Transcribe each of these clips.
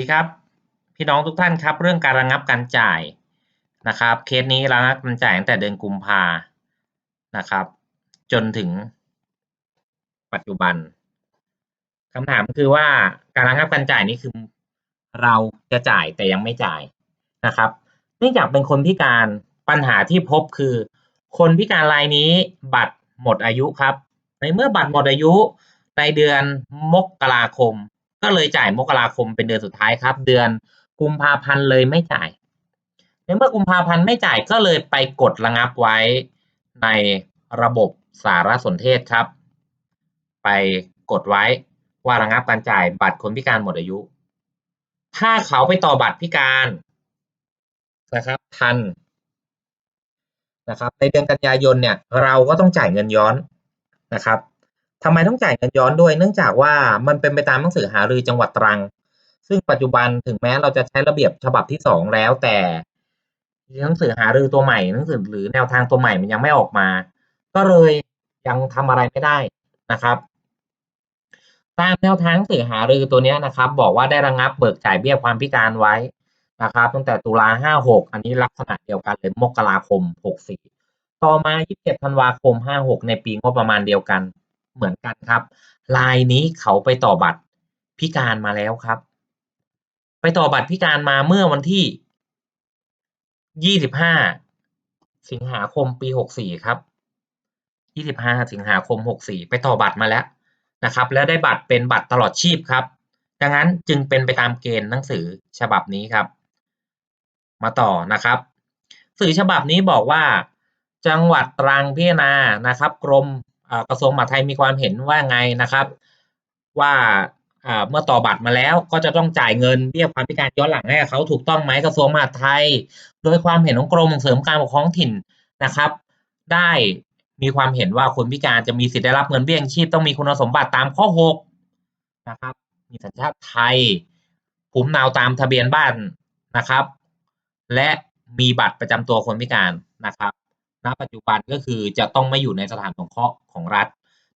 ดีครับพี่น้องทุกท่านครับ เรื่องการระงับการจ่ายนะครับ เคสนี้ระงับการจ่ายตั้งแต่เดือนกุมภานะครับ จนถึงปัจจุบันคำถามคือว่าการระงับการจ่ายนี้คือเราจะจ่ายแต่ยังไม่จ่ายนะครับเนื่องจากเป็นคนพิการปัญหาที่พบคือ คนพิการรายนี้บัตรหมดอายุครับ ในเมื่อบัตรหมดอายุในเดือนมกราคม ก็เลยจ่ายมกราคมเป็นเดือนสุดท้ายครับ เดือนกุมภาพันธ์เลยไม่จ่ายในเมื่อกุมภาพันธ์ไม่จ่ายก็เลยไปกดระงับไว้ในระบบสารสนเทศครับ ไปกดไว้ว่าระงับการจ่ายบัตรคนพิการหมดอายุ ถ้าเขาไปต่อบัตรพิการนะครับทันนะครับในเดือนกันยายนเนี่ยเราก็ต้องจ่ายเงินย้อนนะครับ ทำไมต้องจ่ายเงินย้อนด้วย เนื่องจากว่ามันเป็นไปตามหนังสือหารือจังหวัดตรัง ซึ่งปัจจุบันถึงแม้เราจะใช้ระเบียบฉบับที่สองแล้วแต่หนังสือหารือตัวใหม่หนังสือหรือแนวทางตัวใหม่มันยังไม่ออกมา ก็เลยยังทำอะไรไม่ได้นะครับ ตามแนวทางหนังสือหารือตัวนี้นะครับ บอกว่าได้ระงับเบิกจ่ายเบี้ยความพิการไว้นะครับ ตั้งแต่ตุลาห้าหกอันนี้ลักษณะเดียวกันเลยมกราคมหกสี่ต่อมา 27 ธันวาคม 56 ในปีงบประมาณเดียวกัน เหมือนกันครับลายนี้เขาไปต่อบัตรพิการมาแล้วครับ ไปต่อบัตรพิการมาเมื่อวันที่ 25 สิงหาคมปี 64 ครับ 25 สิงหาคม 64 ไปต่อบัตรมาแล้วนะครับ แล้วได้บัตรเป็นบัตรตลอดชีพครับ ดังนั้นจึงเป็นไปตามเกณฑ์หนังสือฉบับนี้ครับ มาต่อนะครับสื่อฉบับนี้บอกว่า จังหวัดตรังพิจารณานะครับ กรม กระทรวงมหาดไทยมีความเห็นว่าไงนะครับ ว่าเมื่อต่อบัตรมาแล้วก็จะต้องจ่ายเงินเบี้ยความพิการย้อนหลังให้เขาถูกต้องไหมกระทรวงมหาดไทย โดยความเห็นของกรมส่งเสริมการปกครองถิ่นนะครับ ได้มีความเห็นว่าคนพิการจะมีสิทธิ์ได้รับเงินเบี้ยยังชีพต้องมีคุณสมบัติตามข้อ 6 นะครับ มีสัญชาติไทยภูมินาตามทะเบียนบ้านนะครับ และมีบัตรประจำตัวคนพิการนะครับ ณปัจจุบันก็คือจะต้องไม่อยู่ในสถานสงเคราะห์ของรัฐ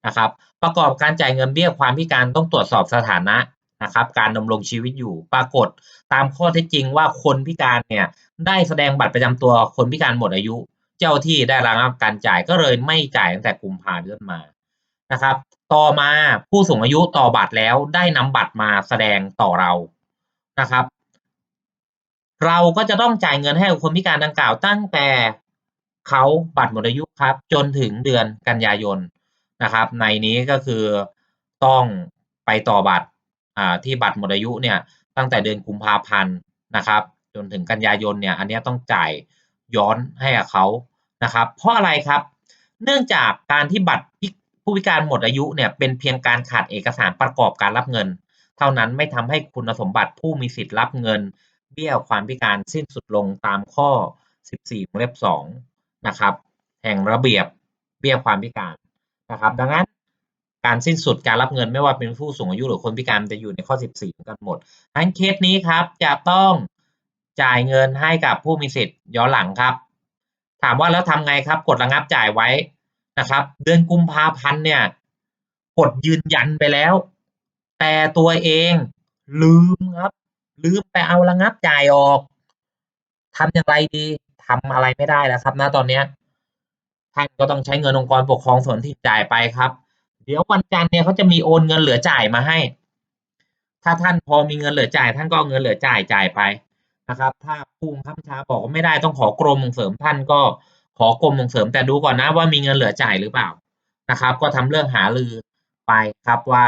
นะครับ ประกอบการจ่ายเงินเบี้ยความพิการต้องตรวจสอบสถานะนะครับ การดำรงชีวิตอยู่ปรากฏตามข้อเท็จจริงว่าคนพิการเนี่ยได้แสดงบัตรประจำตัวคนพิการหมดอายุ เจ้าที่ได้ระงับการจ่ายก็เลยไม่จ่ายตั้งแต่กุมภาเดือนมานะครับ ต่อมาผู้สูงอายุต่อบัตรแล้วได้นำบัตรมาแสดงต่อเรานะครับ เราก็จะต้องจ่ายเงินให้กับคนพิการดังกล่าวตั้งแต่ เขาบัตรหมดอายุครับจนถึงเดือนกันยายนนะครับ ในนี้ก็คือต้องไปต่อบัตรที่บัตรหมดอายุเนี่ยตั้งแต่เดือนกุมภาพันธ์นะครับ จนถึงกันยายนเนี่ยอันนี้ต้องจ่ายย้อนให้กับเขานะครับ เพราะอะไรครับ เนื่องจากการที่บัตรผู้พิการหมดอายุเนี่ยเป็นเพียงการขาดเอกสารประกอบการรับเงิน เท่านั้นไม่ทำให้คุณสมบัติผู้มีสิทธิ์รับเงิน เบี้ยความพิการสิ้นสุดลงตามข้อ 14วงเล็บ2 นะครับ แห่งระเบียบเบี้ยความพิการนะครับ ดังนั้นการสิ้นสุดการรับเงินไม่ว่าเป็นผู้สูงอายุหรือคนพิการจะอยู่ในข้อ 14 กันหมดทั้นเคสนี้ครับจะต้องจ่ายเงินให้กับผู้มีสิทธิ์ย้อนหลังครับ ถามว่าแล้วทำไงครับ กดระงับจ่ายไว้นะครับ เดือนกุมภาพันธ์เนี่ย กดยืนยันไปแล้ว แต่ตัวเองลืมครับ ลืมไปเอาระงับจ่ายออกทำอย่างไรดี ทำอะไรไม่ได้แล้วครับณตอนนี้ท่านก็ต้องใช้เงินองค์กรปกครองส่วนที่จ่ายไปครับ เดี๋ยววันจันทร์เนี่ยเขาจะมีโอนเงินเหลือจ่ายมาให้ ถ้าท่านพอมีเงินเหลือจ่าย ท่านก็เงินเหลือจ่ายจ่ายไปนะครับ ถ้าผู้บังคับบัญชาบอกว่าไม่ได้ต้องขอกรมส่งเสริมท่านก็ขอกรมส่งเสริมแต่ดูก่อนนะว่ามีเงินเหลือจ่ายหรือเปล่านะครับ ก็ทำเรื่องหาลือไปครับว่า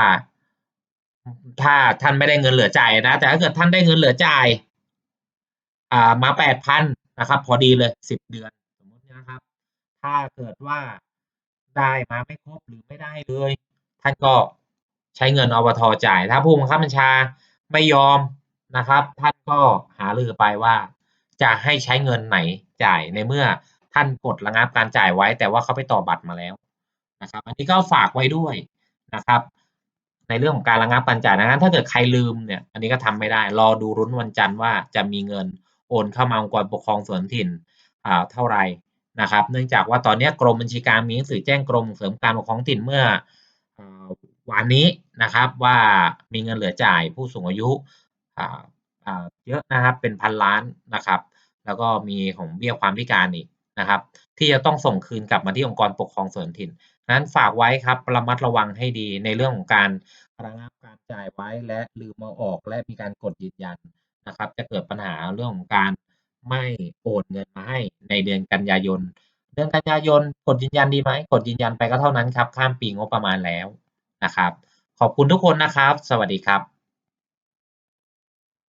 ถ้าท่านไม่ได้เงินเหลือจ่ายนะ แต่ถ้าเกิดท่านได้เงินเหลือจ่าย อ่ามาแปดพัน นะครับ พอดีเลยสิบเดือนสมมตินะครับ ถ้าเกิดว่าได้มาไม่ครบหรือไม่ได้เลย ท่านก็ใช้เงินอบทจ่าย ถ้าผู้บังคับบัญชาไม่ยอมนะครับ ท่านก็หาลือไปว่า จะให้ใช้เงินไหนจ่ายในเมื่อท่านกดระงับการจ่ายไว้ แต่ว่าเขาไปต่อบัตรมาแล้วนะครับ อันนี้ก็ฝากไว้ด้วยนะครับ ในเรื่องของการระงับการจ่ายนะถ้าเกิดใครลืมเนี่ย อันนี้ก็ทำไม่ได้ รอดูรุ้นวันจันทร์ว่าจะมีเงิน โอนเข้ามาองค์กรปกครองส่วนถิ่นเท่าไรนะครับ เนื่องจากว่าตอนนี้กรมบัญชีกลางมีหนังสือแจ้งกรมเสริมการปกครองถิ่นเมื่อวันนี้นะครับว่ามีเงินเหลือจ่ายผู้สูงอายุเยอะนะครับเป็นพันล้านนะครับ แล้วก็มีของเบี้ยความพิการอีกนะครับ ที่จะต้องส่งคืนกลับมาที่องค์กรปกครองส่วนถิ่นนั้นฝากไว้ครับระมัดระวังให้ดีในเรื่องของการระงับการจ่ายไว้และลืมเอาออกและมีการกดยืนยัน นะครับ จะเกิดปัญหาเรื่องของการไม่โอนเงินมาให้ในเดือนกันยายน เดือนกันยายนกดยืนยันดีไหมกดยืนยันไปก็เท่านั้นครับ ข้ามปีงบประมาณแล้วนะครับ ขอบคุณทุกคนนะครับ สวัสดีครับ